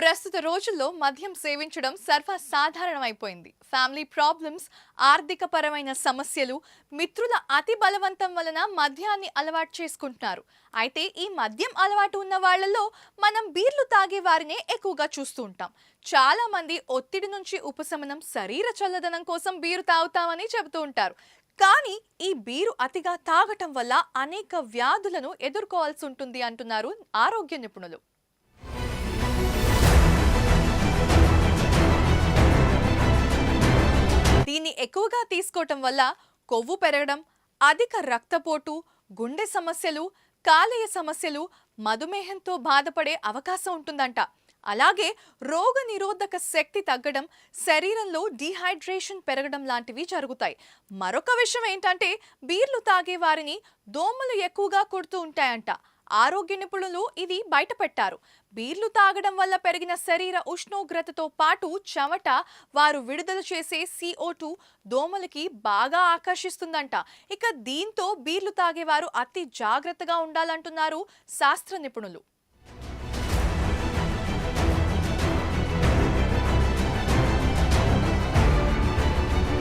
ప్రస్తుత రోజుల్లో మద్యం సేవించడం సర్వసాధారణమైపోయింది. ఫ్యామిలీ ప్రాబ్లమ్స్ ఆర్థిక పరమైన సమస్యలు మిత్రుల అతి బలవంతం వలన మద్యాన్ని అలవాటు చేసుకుంటున్నారు. అయితే ఈ మద్యం అలవాటు ఉన్న వాళ్ళలో మనం బీర్లు తాగే వారినే ఎక్కువగా చూస్తూ ఉంటాం. చాలామంది ఒత్తిడి నుంచి ఉపశమనం శరీర చల్లదనం కోసం బీరు తాగుతామని చెబుతూ ఉంటారు. కానీ ఈ బీరు అతిగా తాగటం వల్ల అనేక వ్యాధులను ఎదుర్కోవాల్సి ఉంటుంది అంటున్నారు ఆరోగ్య నిపుణులు. ఎక్కువగా తీసుకోవటం వల్ల కొవ్వు పెరగడం అధిక రక్తపోటు గుండె సమస్యలు కాలేయ సమస్యలు మధుమేహంతో బాధపడే అవకాశం ఉంటుందంట. అలాగే రోగ నిరోధక శక్తి తగ్గడం శరీరంలో డీహైడ్రేషన్ పెరగడం లాంటివి జరుగుతాయి. మరొక విషయం ఏంటంటే బీర్లు తాగే వారిని దోమలు ఎక్కువగా కొడుతూ ఉంటాయంట. ఆరోగ్య నిపుణులు ఇది బయటపెట్టారు. బీర్లు తాగడం వల్ల పెరిగిన శరీర ఉష్ణోగ్రతతో పాటు చెమట వారు విడుదల చేసే CO2 దోమలకి బాగా ఆకర్షిస్తుందంట. ఇక దీంతో బీర్లు తాగేవారు అతి జాగ్రత్తగా ఉండాలంటున్నారు శాస్త్ర నిపుణులు.